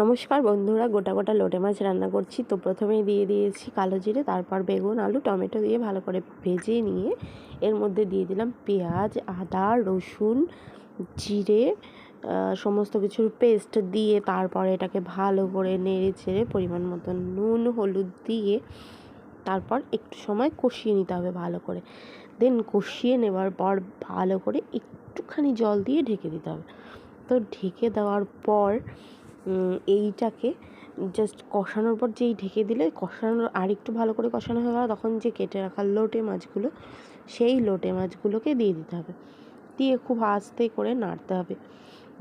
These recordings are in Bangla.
নমস্কার বন্ধুরা, গোটা গোটা লোটে মাছ রান্না করছি। তো প্রথমেই দিয়ে দিয়েছি কালো জিরে, তারপর বেগুন, আলু, টমেটো দিয়ে ভালো করে ভেজে নিয়ে এর মধ্যে দিয়ে দিলাম পেঁয়াজ, আদা, রসুন, জিরে সমস্ত কিছুর পেস্ট দিয়ে তারপর এটাকে ভালো করে নেড়ে চেড়ে পরিমাণ মতো নুন, হলুদ দিয়ে তারপর একটু সময় কষিয়ে নিতে হবে ভালো করে। দেন কষিয়ে নেওয়ার পর ভালো করে একটুখানি জল দিয়ে ঢেকে দিতে হবে। তো ঢেকে দেওয়ার পর এইটাকে জাস্ট কষানোর পর যেই ঢেকে দিলে কষানোর আর একটু ভালো করে কষানো হয়ে গেল, তখন যে কেটে রাখা লোটে মাছগুলো, সেই লোটে মাছগুলোকে দিয়ে দিতে হবে। দিয়ে খুব আস্তে করে নাড়তে হবে,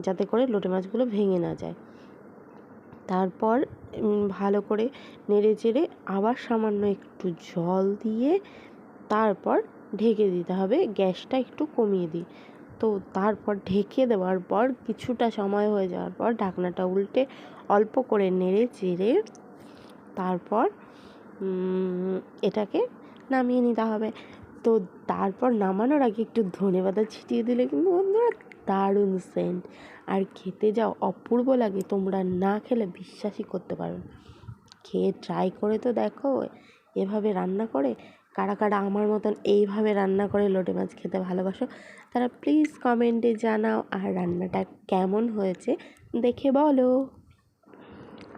যাতে করে লোটে মাছগুলো ভেঙে না যায়। তারপর ভালো করে নেড়ে চেড়ে আবার সামান্য একটু জল দিয়ে তারপর ঢেকে দিতে হবে, গ্যাসটা একটু কমিয়ে দিই তো তারপর ঢেকে দেওয়ার পর কিছুটা সময় হয়ে যাওয়ার পর ঢাকনাটা উল্টে অল্প করে নেড়ে চেড়ে তারপর এটাকে নামিয়ে নিতে হবে। তো তারপর নামানোর আগে একটু ধনে পাতা ছিটিয়ে দিলে কিন্তু বন্ধুরা দারুণ সেন্ট আর খেতে যাও অপূর্ব লাগে, তোমরা না খেলে বিশ্বাসই করতে পারো খেয়ে ট্রাই করে তো দেখো, এভাবে রান্না করে কারা কারা আমার মতন এইভাবে রান্না করে লোটে মাছ খেতে ভালোবাসো, তারা প্লিজ কমেন্টে জানাও আর রান্নাটা কেমন হয়েছে দেখে বলো।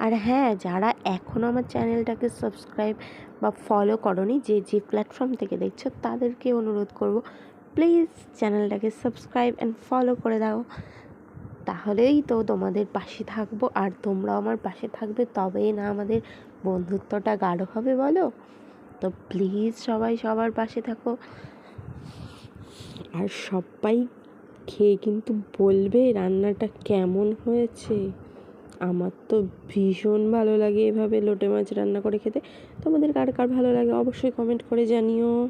আর হ্যাঁ যারা এখনও আমার চ্যানেলটাকে সাবস্ক্রাইব বা ফলো করনি, যে যে প্ল্যাটফর্ম থেকে দেখছ, তাদেরকে অনুরোধ করব প্লিজ চ্যানেলটাকে সাবস্ক্রাইব অ্যান্ড ফলো করে দাও। তাহলেই তো তোমাদের পাশে থাকব, আর তোমরাও আমার পাশে থাকবে, তবেই না আমাদের বন্ধুত্বটা গাঢ় হবে, বলো। তো প্লিজ সবাই সবার পাশে থাকো। আর সবাই খেয়ে কিন্তু বলবে রান্নাটা কেমন হয়েছে। আমার তো ভীষণ ভালো লাগে এভাবে লোটে মাছ রান্না করে খেতে। তোমাদের কার কার ভালো লাগে অবশ্যই কমেন্ট করে জানিও।